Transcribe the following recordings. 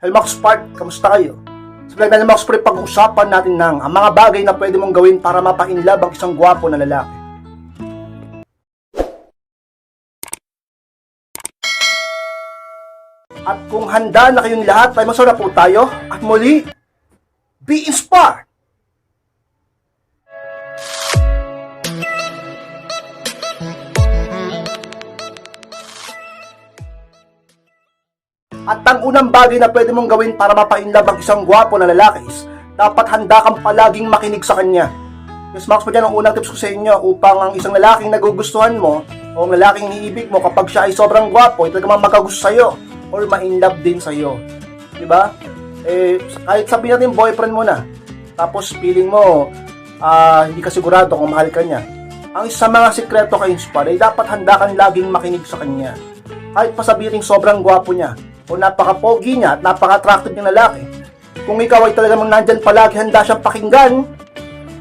Helmax Park, kamusta kayo? Sa na Helmax Park, pag-usapan natin ng ang mga bagay na pwede mong gawin para mapainlove ang isang gwapo na lalaki. At kung handa na kayong lahat, ay masarap po tayo. At muli, be inspired! At ang unang bagay na pwede mong gawin para mapainlove ang isang gwapo na lalaki is, dapat handa kang palaging makinig sa kanya. Yes, Max, pa dyan ang unang tips ko sa inyo upang ang isang lalaking nagugustuhan mo o ang lalaking iniibig mo kapag siya ay sobrang gwapo, ito naman makagusto sa'yo or ma-inlove din sa'yo. Di ba? Eh, kahit sabihin natin boyfriend mo na, tapos feeling mo, ah, hindi ka sigurado kung mahal ka niya. Ang isa sa mga sikreto kay Inspire ay dapat handa kang laging makinig sa kanya. Kahit pa sabihin sobrang gwapo niya, o napaka-pogi niya at napaka-attractive ng lalaki, kung ikaw ay talagang nandyan palagi handa siyang pakinggan,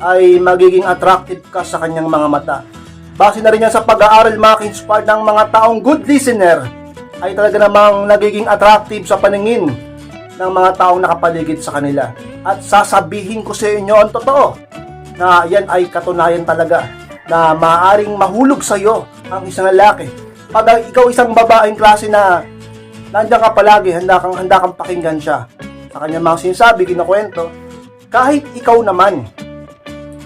ay magiging attractive ka sa kanyang mga mata. Base na rin yan sa pag-aaral mga inspired ng mga taong good listener, ay talaga namang nagiging attractive sa paningin ng mga taong nakapaligid sa kanila. At sasabihin ko sa inyo ang totoo, na yan ay katunayan talaga na maaaring mahulog sa iyo ang isang lalaki. Pag ikaw isang babaeng klase na nandiyan ka palagi, handa kang, handa kang pakinggan siya. Sa kanyang mga sinasabi, kinukwento, kahit ikaw naman,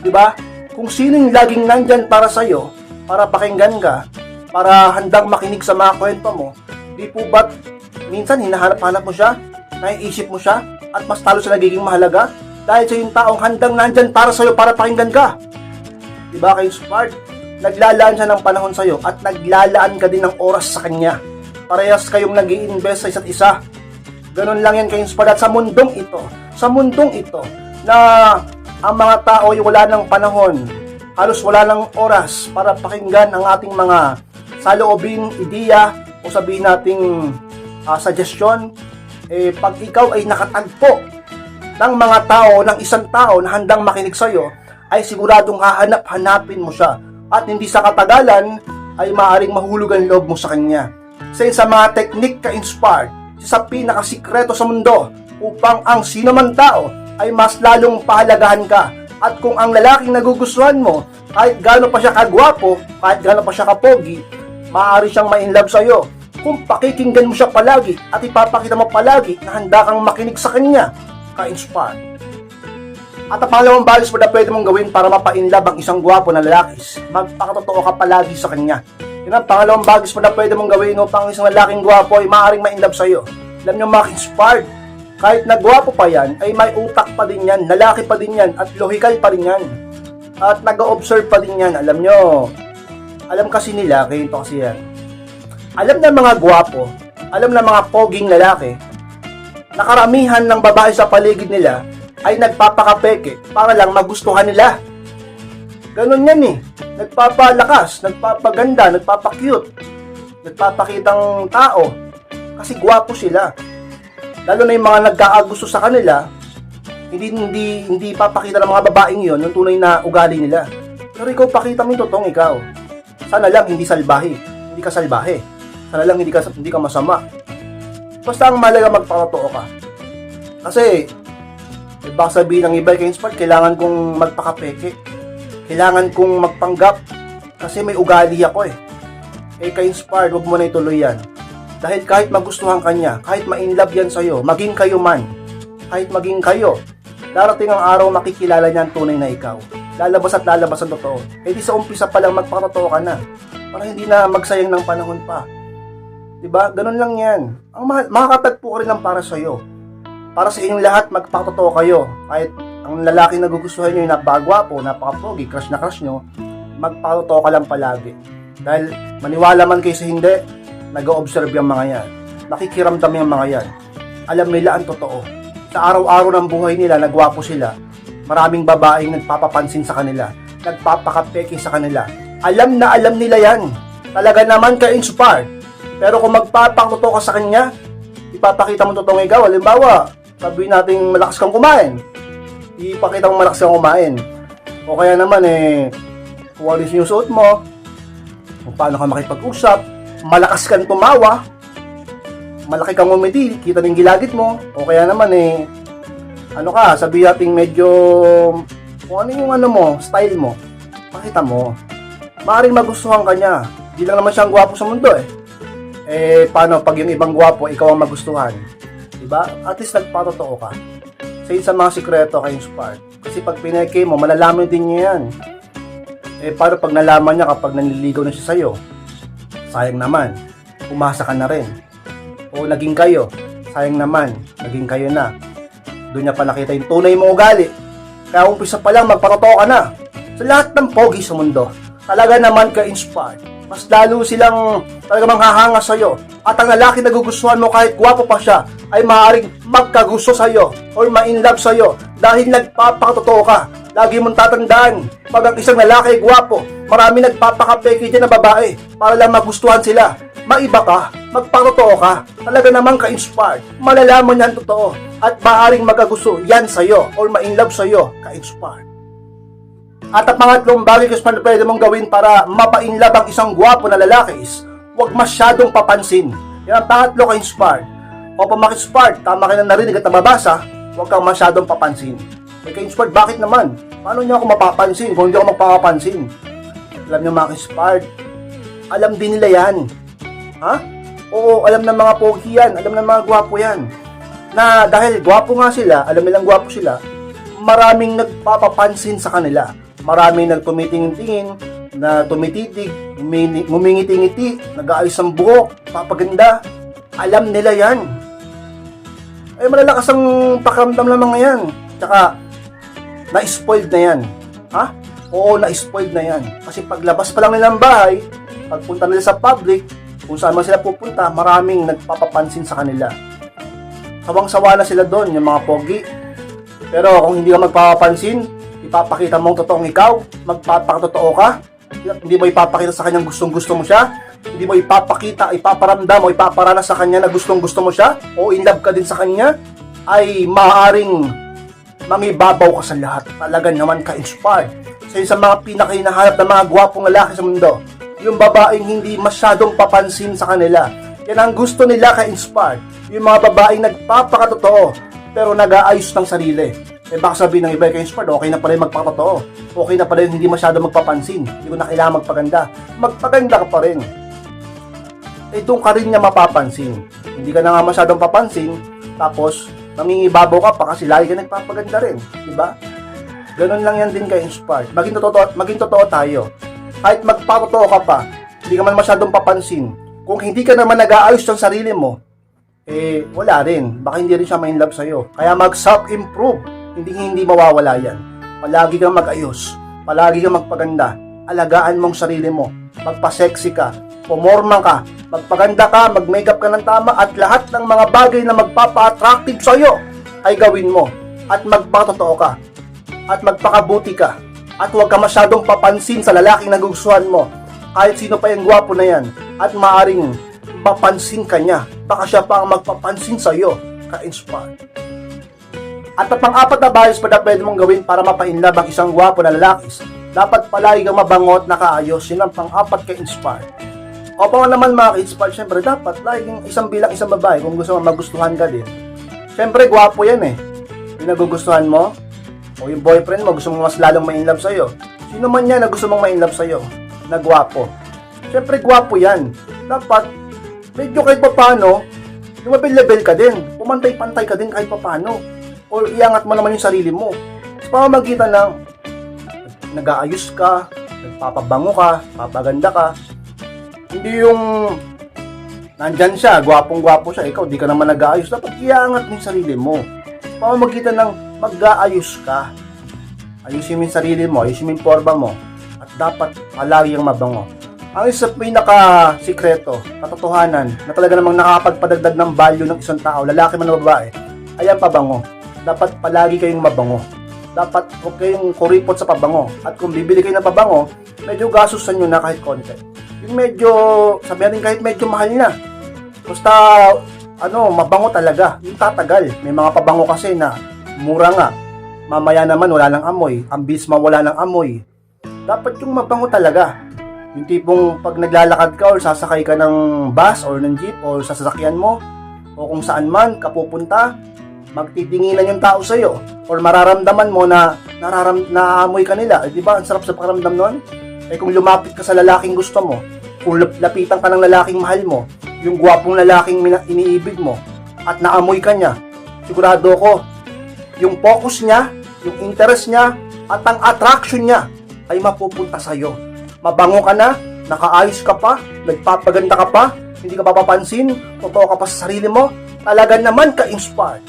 di ba? Kung sino yung laging nandyan para sa'yo, para pakinggan ka, para handang makinig sa mga kwento mo, di po ba't minsan hinahanap-hanap mo siya, naiisip mo siya, at mas talo siya nagiging mahalaga dahil sa yung taong handang nandyan para sa'yo para pakinggan ka. Di ba kayo smart? Naglalaan siya ng panahon sa'yo at naglalaan ka din ng oras sa kanya. Parehas kayong nag invest sa isa't isa. Ganon lang yan kayo smart at sa mundong ito, sa mundong ito, na ang mga tao ay wala ng panahon, halos wala ng oras para pakinggan ang ating mga saloobin, ideya, o sabihin nating ah, suggestion, eh, pag ikaw ay nakatagpo ng mga tao, ng isang tao na handang makinig sa'yo, ay siguradong hahanap-hanapin mo siya. At hindi sa katagalan, ay maaaring mahulog ang loob mo sa kanya. Sa sa mga teknik ka-inspired, sa pinakasikreto sa mundo, upang ang sino man tao ay mas lalong pahalagahan ka. At kung ang lalaking nagugustuhan mo, kahit gaano pa siya kagwapo, kahit gaano pa siya kapogi, maaari siyang ma-inlove sa'yo. Kung pakikinggan mo siya palagi at ipapakita mo palagi na handa kang makinig sa kanya, ka-inspire. At ang pangalawang bagay na pwede mong gawin para mapa-inlove ang isang gwapo na lalaki, magpakatotoo ka palagi sa kanya. Yun ang pangalawang bagay na pwede mong gawin upang ang isang lalaking gwapo ay maaaring ma-inlove sa'yo. Alam niyo mga inspired, kahit nagwapo pa yan, ay may utak pa din yan, lalaki pa din yan, at logical pa rin yan. At nag-observe pa din yan, alam nyo. Alam kasi nila, kayo ito kasi yan. Alam ng mga gwapo, alam ng mga poging lalaki, na karamihan ng babae sa paligid nila ay nagpapakapeke para lang magustuhan nila. Ganon yan eh. Nagpapalakas, nagpapaganda, nagpapakyut, nagpapakitang tao. Kasi gwapo sila. Lalo na yung mga nagkaagusto sa kanila, hindi hindi hindi papakita ng mga babaeng yon yung tunay na ugali nila. Pero ikaw pakita mo yung totoong ikaw. Sana lang hindi salbahe. Hindi ka salbahe. Sana lang hindi ka hindi ka masama. Basta ang malaga magpakatotoo ka. Kasi eh, baka sabihin ng iba kay Inspired, kailangan kong magpakapeke. Kailangan kong magpanggap kasi may ugali ako eh. Eh kay Inspired, wag mo na ituloy yan. Dahil kahit magustuhan ka niya, kahit ma-inlove yan sa'yo, maging kayo man, kahit maging kayo, darating ang araw makikilala niya ang tunay na ikaw. Lalabas at lalabas ang totoo. Eh di sa umpisa pa lang magpakatotoo ka na. Para hindi na magsayang ng panahon pa. 'Di ba? Ganun lang 'yan. Ang ma- makakatagpo ka rin ng para sa iyo. Para sa inyong lahat magpakatotoo kayo. Kahit ang lalaki na gugustuhan niyo yung napakagwapo, napakapogi, crush na crush nyo, magpakatotoo ka lang palagi. Dahil maniwala man kayo sa hindi, nag-observe yung mga yan. Nakikiramdam yung mga yan. Alam nila ang totoo. Sa araw-araw ng buhay nila, nagwapo sila. Maraming babaeng nagpapapansin sa kanila. Nagpapakapeke sa kanila. Alam na alam nila yan. Talaga naman ka-inspired. Pero kung magpapakotoo ka sa kanya, ipapakita mo totoong ikaw. Halimbawa, sabihin natin malakas kang kumain. Ipakita mo malakas kang kumain. O kaya naman eh, kung ano yung suot mo, kung paano ka makipag-usap, malakas kang tumawa, malaki kang umiti, kita ng gilagit mo, o kaya naman eh, ano ka, sabi natin medyo, kung ano yung ano mo, style mo, pakita mo. Maaring magustuhan ka niya. Di lang naman siyang gwapo sa mundo eh. Eh, paano pag yung ibang gwapo, ikaw ang magustuhan? Diba? At least nagpatotoo ka. Sa isa mga sikreto kay Spark. Kasi pag pineke mo, malalaman din niya yan. Eh, paano pag nalaman niya kapag nanliligaw na siya sa'yo? Sayang naman. Umasa ka na rin. O naging kayo. Sayang naman. Naging kayo na. Doon niya pa yung tunay mong ugali. Kaya umpisa pa lang magpatotoo ka na. Sa lahat ng pogi sa mundo, talaga naman ka-inspired. Mas lalo silang talaga manghahanga sa'yo. At ang lalaki na gugustuhan mo kahit gwapo pa siya, ay maaaring magkagusto sa'yo or ma-inlove sa'yo dahil nagpapakatotoo ka. Lagi mong tatandaan, pag ang isang lalaki ay gwapo, marami nagpapakapeke dyan na babae para lang magustuhan sila. Maiba ka, magpakatotoo ka, talaga namang ka-inspired, malalaman niyan totoo, at maaaring magkagusto yan sa'yo or ma-inlove sa'yo, ka-inspired. At ang pangatlong bagay kasi na pwede mong gawin para mapainlove ang isang gwapo na lalaki is huwag masyadong papansin. Yan ang pangatlo ka inspired. O pa maki-inspired, tama ka na narinig at nababasa, huwag kang masyadong papansin. Eh ka-inspired, bakit naman? Paano niyo ako mapapansin kung hindi ako magpapapansin? Alam niyo mga inspired, alam din nila yan. Ha? Oo, alam ng mga pogi yan, alam ng mga gwapo yan. Na dahil gwapo nga sila, alam nilang gwapo sila, maraming nagpapapansin sa kanila. Maraming nagtumitingin-tingin, na tumititig, ngumingiti-ngiti, nag-aayos ang buhok, papaganda. Alam nila yan. Ay malalakas ang pakiramdam ng mga yan. Tsaka, na-spoiled na yan. Ha? Oo, na-spoiled na yan. Kasi paglabas pa lang nila ng bahay, pagpunta nila sa public, kung saan man sila pupunta, maraming nagpapapansin sa kanila. Sawang-sawa na sila doon, yung mga pogi. Pero kung hindi ka magpapapansin, ipapakita mo ang totoong ikaw, magpapakatotoo ka, hindi mo ipapakita sa kanyang gustong gusto mo siya, hindi mo ipapakita, ipaparamdam o ipaparana sa kanya na gustong gusto mo siya, o in love ka din sa kanya, ay maaaring mangibabaw ka sa lahat. Talaga naman ka-inspired. Sa isang mga pinakahinahanap ng mga gwapong lalaki sa mundo, yung babaeng hindi masyadong papansin sa kanila. Yan ang gusto nila ka-inspired. Yung mga babaeng nagpapakatotoo, pero nag-aayos ng sarili. Eh baka sabihin ng iba kay inspired, okay na pala yung magpakatotoo. Okay na pala yung hindi masyado magpapansin. Hindi ko na kailangan magpaganda. Magpaganda ka pa rin. Eh doon ka rin niya mapapansin. Hindi ka na nga masyadong papansin, tapos nangingibabaw ka pa kasi lagi ka nagpapaganda rin. Di ba? Ganun lang yan din kay inspired. Maging totoo, maging totoo tayo. Kahit magpakatotoo ka pa, hindi ka man masyadong papansin. Kung hindi ka naman nag-aayos ng sarili mo, eh, wala rin. Baka hindi rin siya ma love sa'yo. Kaya mag-self-improve. Hindi hindi mawawala yan. Palagi kang mag-ayos. Palagi kang magpaganda. Alagaan mong sarili mo. Magpa-sexy ka. Pumorma ka. Magpaganda ka. Mag-makeup ka ng tama. At lahat ng mga bagay na magpapa-attractive sa'yo ay gawin mo. At magpakatotoo ka. At magpakabuti ka. At huwag ka masyadong papansin sa lalaking nagugustuhan mo. Kahit sino pa yung gwapo na yan. At maaring mapansin ka niya. Baka siya pa ang magpapansin sa iyo. Ka-inspire. At ang pang-apat na bias pa na pwede mong gawin para mapainlove ang isang gwapo na lalaki, dapat palagi kang mabangot na kaayos. Yun ang pang-apat ka-inspire. O pa naman mga ka-inspire, syempre dapat laging isang bilang isang babae kung gusto mo magustuhan ka din. Syempre gwapo yan eh. Yung nagugustuhan mo, o yung boyfriend mo gusto mo mas lalong ma-inlove sa'yo. Sino man yan na gusto mong ma-inlove sa'yo, na gwapo. Syempre gwapo yan. Dapat medyo kahit papano, lumabil-level ka din. Pumantay-pantay ka din kahit papano. O iangat mo naman yung sarili mo. Sa pamamagitan ng nag-aayos ka, nagpapabango ka, papaganda ka. Hindi yung nandyan siya, gwapong-gwapo siya, ikaw di ka naman nag-aayos. Dapat iangat mo yung sarili mo. Sa pamamagitan ng mag-aayos ka. Ayusin mo yung sarili mo, ayusin mo yung forma mo. At dapat palagi kang mabango. Ang isa pinaka sikreto, katotohanan, na talaga namang nakakapagpadagdag ng value ng isang tao, lalaki man o babae, ay ang pabango. Dapat palagi kayong mabango. Dapat huwag kayong kuripot sa pabango. At kung bibili kayo ng pabango, medyo gastusan nyo na kahit konti. Yung medyo, sabi natin kahit medyo mahal na. Basta, ano, mabango talaga. Yung tatagal. May mga pabango kasi na mura nga. Mamaya naman wala ng amoy. Ang bis mawala ng amoy. Dapat yung mabango talaga. Yung tipong pag naglalakad ka or sasakay ka ng bus or ng jeep or sa sasakyan mo, o kung saan man ka pupunta, magtitinginan yung tao sa'yo or mararamdaman mo na nararam, naamoy ka nila. Eh, di ba? Ang sarap sa pakiramdam nun. Eh kung lumapit ka sa lalaking gusto mo, kung lap- lapitan ka ng lalaking mahal mo, yung gwapong lalaking iniibig mo, at naamoy ka niya, sigurado ko, yung focus niya, yung interest niya, at ang attraction niya ay mapupunta sa'yo. Mabango ka na, nakaayos ka pa, nagpapaganda ka pa, hindi ka papapansin, totoo ka pa sa sarili mo, talaga naman ka-inspired.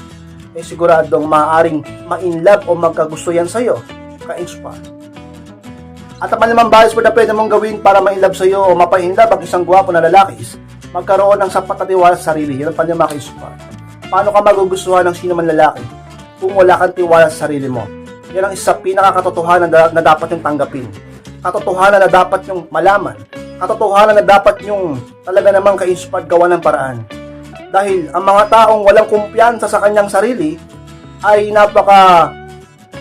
Eh siguradong maaaring ma-inlove o magkagusto yan sa'yo, ka-inspired. At ang naman mo na pwede mong gawin para ma-inlove sa'yo o mapa-inlove ang isang gwapo na lalaki is magkaroon ng sapat na tiwala sa sarili. Yan ang pwede maka-inspire. Paano ka magugustuhan ng sino man lalaki kung wala kang tiwala sa sarili mo? Yan ang isa pinakakatotohanan na, na dapat yung tanggapin. Katotohanan na dapat yung malaman. Katotohanan na dapat yung talaga namang ka-inspired gawa ng paraan. Dahil ang mga taong walang kumpiyansa sa kanyang sarili ay napaka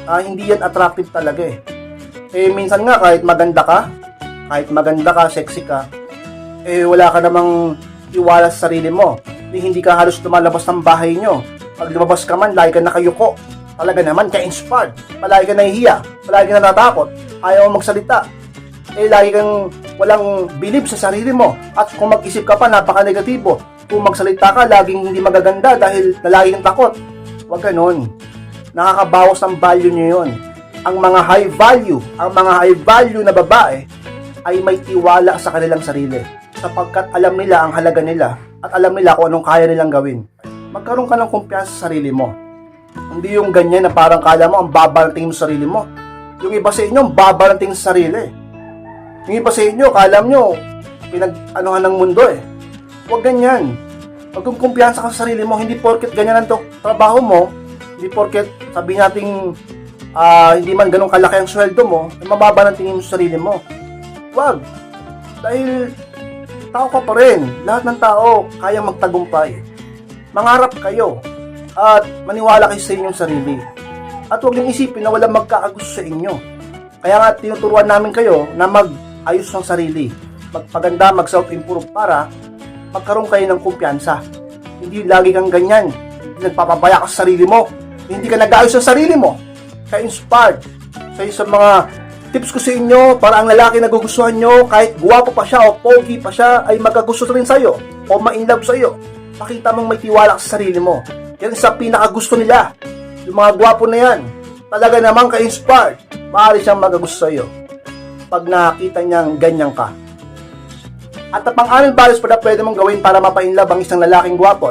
ah, hindi yan attractive talaga eh. Eh minsan nga kahit maganda ka, kahit maganda ka, sexy ka, eh wala ka namang iwala sa sarili mo. Eh, hindi ka halos lumalabas ng bahay nyo. Pag lumabas ka man, lagi ka nakayuko. Talaga naman, ka-inspired. Palagi ka nahihiya. Palagi ka natatakot. Ayaw magsalita. Eh, lagi kang walang bilib sa sarili mo. At kung mag-isip ka pa, napaka-negatibo. Kung magsalita ka, laging hindi magaganda dahil nalagi kang takot. Huwag ganon. Nakakabawas ng value nyo yun. Ang mga high value, ang mga high value na babae ay may tiwala sa kanilang sarili sapagkat alam nila ang halaga nila at alam nila kung anong kaya nilang gawin. Magkaroon ka ng kumpiyansa sa sarili mo. Hindi yung ganyan na parang kala mo ang baba ng tingin sa sarili mo. Yung iba sa inyo, ang baba ng tingin sa sarili. Yung iba sa inyo, kala nyo, pinag-anuhan ng mundo eh. Huwag ganyan. Pag kung kumpiyansa ka sa sarili mo, hindi porket ganyan ang trabaho mo, hindi porket sabi nating ah, hindi man ganun kalaki ang sweldo mo, ay mababa ng tingin mo sa sarili mo. Wag. Dahil tao ka pa rin. Lahat ng tao kaya magtagumpay. Mangarap kayo at maniwala kayo sa inyong sarili. At huwag niyong isipin na walang magkakagusto sa inyo. Kaya nga tinuturuan namin kayo na mag-ayos ng sarili. Magpaganda, mag-self-improve para magkaroon kayo ng kumpiyansa. Hindi lagi kang ganyan. Hindi nagpapabaya ka sa sarili mo. Hindi ka nag-ayos sa sarili mo. Ka-inspired. Sa sa mga tips ko sa inyo para ang lalaki na gugustuhan nyo, kahit guwapo pa siya o pogi pa siya, ay magagusto rin sa'yo o ma-inlove sa'yo. Pakita mong may tiwala ka sa sarili mo. Yan sa pinakagusto nila. Yung mga gwapo na yan, talaga namang ka-inspired. Maaari siyang magagusto sa'yo pag nakita niyang ganyan ka. At ang pang-anim values pa na pwede mong gawin para mapainlove ang isang lalaking gwapo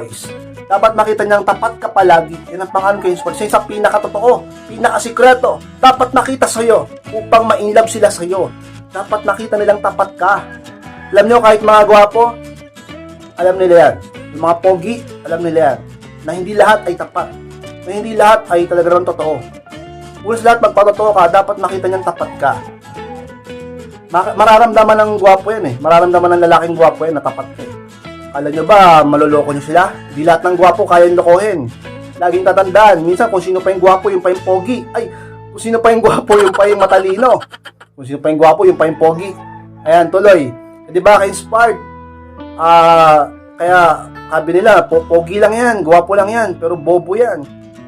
dapat makita niyang tapat ka palagi. Yan ang pang-anim kayo inspired. Sa pinakatotoo, pinakasikreto, dapat nakita sa'yo upang ma-inlove sila sa'yo. Dapat nakita nilang tapat ka. Alam niyo kahit mga gwapo, alam nila yan. Yung mga pogi, alam nila yan. Na hindi lahat ay tapat. Na hindi lahat ay talaga naman totoo. Kung sa lahat magpatotoo ka, dapat makita niyang tapat ka. Ma- mararamdaman ng gwapo yan eh. Mararamdaman ng lalaking gwapo yan na tapat ka eh. Alam nyo ba, maloloko nyo sila? Di lahat ng gwapo kayang lokohin. Laging tatandaan, minsan kung sino pa yung gwapo, yung pa yung pogi. Ay, kung sino pa yung gwapo, yung pa yung matalino. Kung sino pa yung gwapo, yung pa yung pogi. Ayan, tuloy. Eh, Di ba, ka-inspired? Ah, kaya, sabi nila, po- pogi lang yan, gwapo lang yan, pero bobo yan.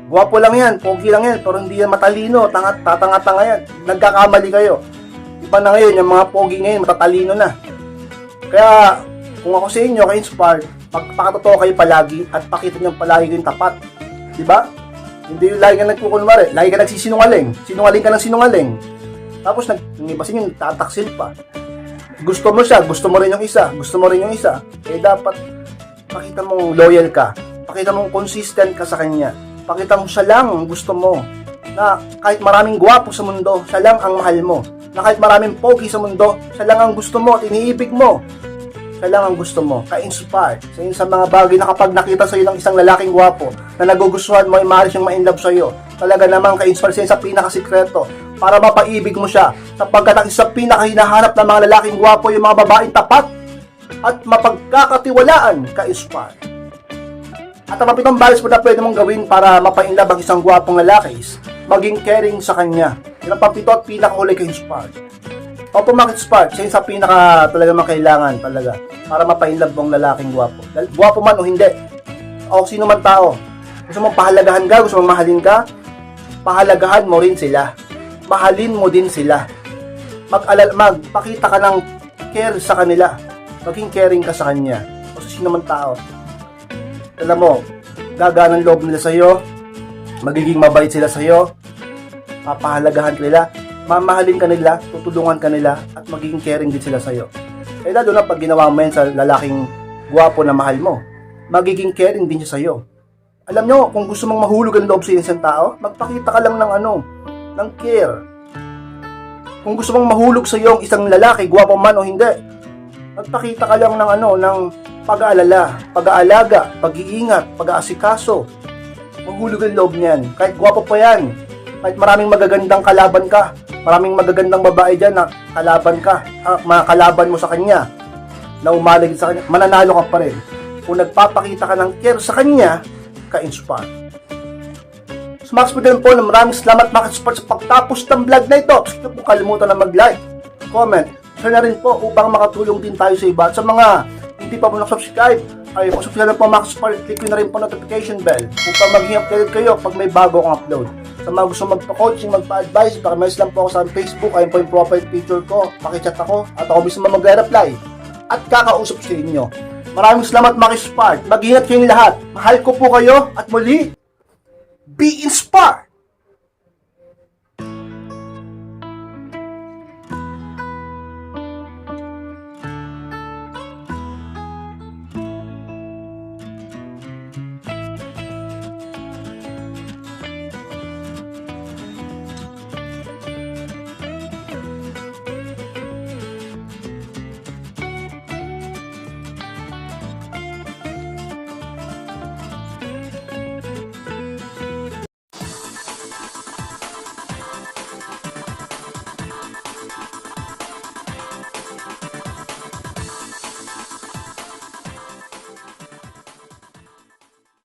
Gwapo lang yan, pogi lang yan, pero hindi yan matalino, tanga, tatanga-tanga yan. Nagkakamali kayo. Iba na ngayon, yung mga pogi ngayon, matatalino na. Kaya, kung ako sa inyo, ka-inspired, magpakatotoo kayo palagi at pakita nyo palagi kayong tapat. Di ba? Hindi yung lagi ka nagkukunwari, lagi ka nagsisinungaling. Sinungaling ka ng sinungaling. Tapos, nag, yung iba sa inyo, tataksil pa. Gusto mo siya, gusto mo rin yung isa, gusto mo rin yung isa. Eh, dapat, pakita mong loyal ka. Pakita mong consistent ka sa kanya. Pakita mong siya lang ang gusto mo. Na kahit maraming gwapo sa mundo, siya lang ang mahal mo. Na kahit maraming pogi sa mundo, siya lang ang gusto mo at iniibig mo siya lang ang gusto mo, ka-inspire sa inyo sa mga bagay na kapag nakita sa ng isang lalaking gwapo na nagugustuhan mo, ay maaari siyang ma-inlove sa iyo. Talaga namang ka-inspire sa sa pinakasikreto para mapaibig mo siya sapagkat ang isa pinakahinahanap ng mga lalaking gwapo yung mga babaeng tapat at mapagkakatiwalaan ka-inspire. At ang mapitong values mo na pwede mong gawin para mapainlove ang isang gwapong lalaki maging caring sa kanya. Yan pampito at pinakahuli ka-inspire. Opo, Market Spark, siya yung sa pinaka talaga makailangan talaga para mapainlove mo ang lalaking gwapo. Gwapo man o hindi, o sino man tao. Gusto mong pahalagahan ka, gusto mong mahalin ka, pahalagahan mo rin sila. Mahalin mo din sila. Mag-alal, magpakita ka ng care sa kanila. Maging caring ka sa kanya. O sa sino man tao. Alam mo, gaganang loob nila sa'yo, magiging mabait sila sa'yo, papahalagahan ka nila, mamahalin ka nila, tutulungan ka nila, at magiging caring din sila sa'yo. Eh lalo na pag ginawa mo yan sa lalaking guwapo na mahal mo, magiging caring din siya sa'yo. Alam nyo, kung gusto mong mahulog ang loob sa isang tao, magpakita ka lang ng ano, ng care. Kung gusto mong mahulog sa iyo ang isang lalaki, guwapo man o hindi, magpakita ka lang ng ano, ng pag-aalala, pag-aalaga, pag-iingat, pag-aasikaso. Mahulog ang loob niyan. Kahit guwapo pa yan, kahit maraming magagandang kalaban ka, maraming magagandang babae dyan na kalaban ka, ah, mga kalaban mo sa kanya, na umalig sa kanya, mananalo ka pa rin. Kung nagpapakita ka ng care sa kanya, ka-inspire. So Max po po maraming salamat mga ka-support sa pagtapos ng vlog na ito. Huwag po kalimutan na mag-like, comment, share na rin po upang makatulong din tayo sa iba. At sa mga hindi pa po nakasubscribe, ay pasubscribe na po mga ka-support, click na rin po notification bell upang maging updated kayo pag may bago akong upload. Sa mga gusto magpa-coaching, magpa-advise, pakimess lang po ako sa Facebook, ayun po yung profile picture ko, pakichat ako, at ako mismo magre-reply at kakausap sa inyo. Maraming salamat mga ka-support. Mag-ingat kayong lahat. Mahal ko po kayo at muli, be inspired!